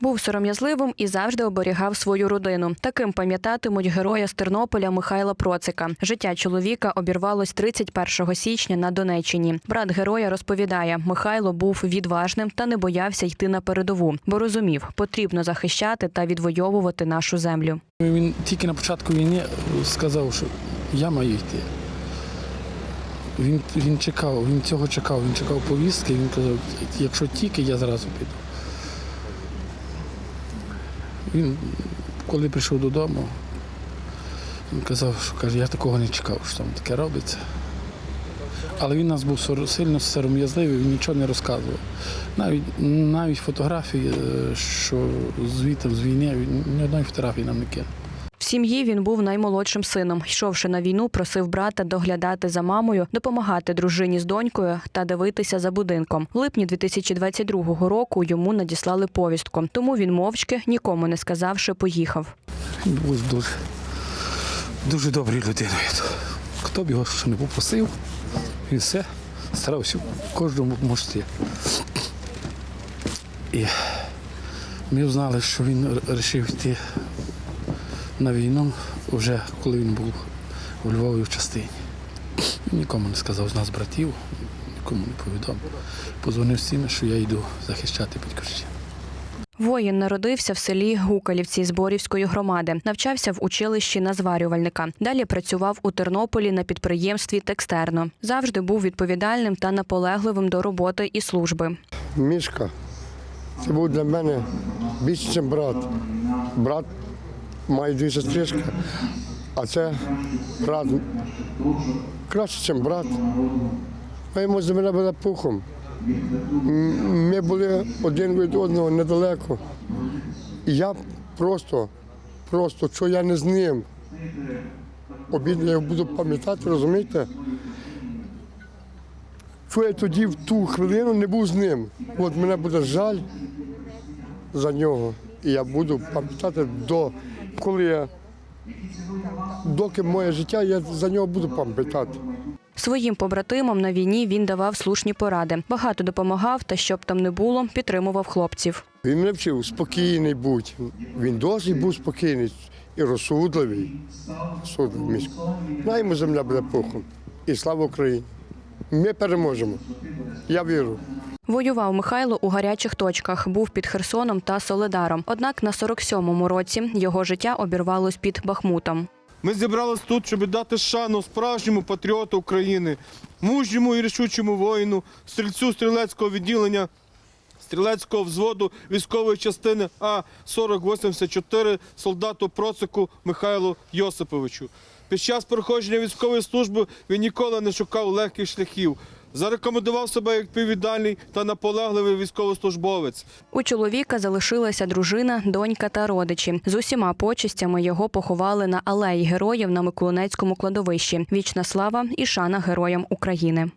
Був сором'язливим і завжди оберігав свою родину. Таким пам'ятатимуть героя з Тернополя Михайла Процика. Життя чоловіка обірвалось 31 січня на Донеччині. Брат героя розповідає, Михайло був відважним та не боявся йти на передову, бо розумів, потрібно захищати та відвоювати нашу землю. Він тільки на початку війни сказав, що я маю йти. Він, він чекав, він цього чекав, він чекав повістки, він казав, якщо тільки, я зразу піду. Він, коли прийшов додому, він казав, що каже, я такого не чекав, що там таке робиться. Але він у нас був сильно сором'язливий, він нічого не розказував. Навіть, навіть фотографії, е, що звідти з війни, він ні одної фотографії нам не кинув. Сім'ї він був наймолодшим сином. Йшовши на війну, просив брата доглядати за мамою, допомагати дружині з донькою та дивитися за будинком. В липні 2022 року йому надіслали повістку, тому він мовчки, нікому не сказавши, поїхав. Був дуже, дуже доброю людиною. Хто б його що не попросив, він все старався кожному допомогти. І ми знали, що він вирішив йти на війну вже коли він був у Львові в частині. Він нікому не сказав з нас братів, нікому не повідомив. Позвонив всім, що я йду захищати батьківщину. Воїн народився в селі Гукалівці Зборівської громади, навчався в училищі на зварювальника. Далі працював у Тернополі на підприємстві Текстерно. Завжди був відповідальним та наполегливим до роботи і служби. Мішка. Це був для мене більше, ніж брат. Брат має дві сестрички, а це брат краще, ніж брат. А йому земля була пухом. Ми були один від одного недалеко. І я просто, просто, що я не з ним. Обідно я буду пам'ятати, розумієте? що я тоді в ту хвилину не був з ним. От мене буде жаль за нього. І я буду пам'ятати до коли я доки моє життя, я за нього буду пам'ятати. Своїм побратимам на війні він давав слушні поради. Багато допомагав та щоб там не було, підтримував хлопців. Він мене вчив спокійний будь. Він досить був спокійний і розсудливий. Місько. На йому земля буде пухом. І слава Україні. Ми переможемо. Я вірю. Воював Михайло у гарячих точках, був під Херсоном та Соледаром. Однак на 47-му році його життя обірвалось під Бахмутом. Ми зібрались тут, щоб дати шану справжньому патріоту України, мужньому і рішучому воїну, стрільцю стрілецького відділення, стрілецького взводу військової частини А 4084 солдату Процику Михайлу Йосиповичу. Під час проходження військової служби він ніколи не шукав легких шляхів. Зарекомендував себе як відповідальний та наполегливий військовослужбовець. У чоловіка залишилася дружина, донька та родичі. З усіма почестями його поховали на алеї героїв на Миколинецькому кладовищі. Вічна слава і шана героям України.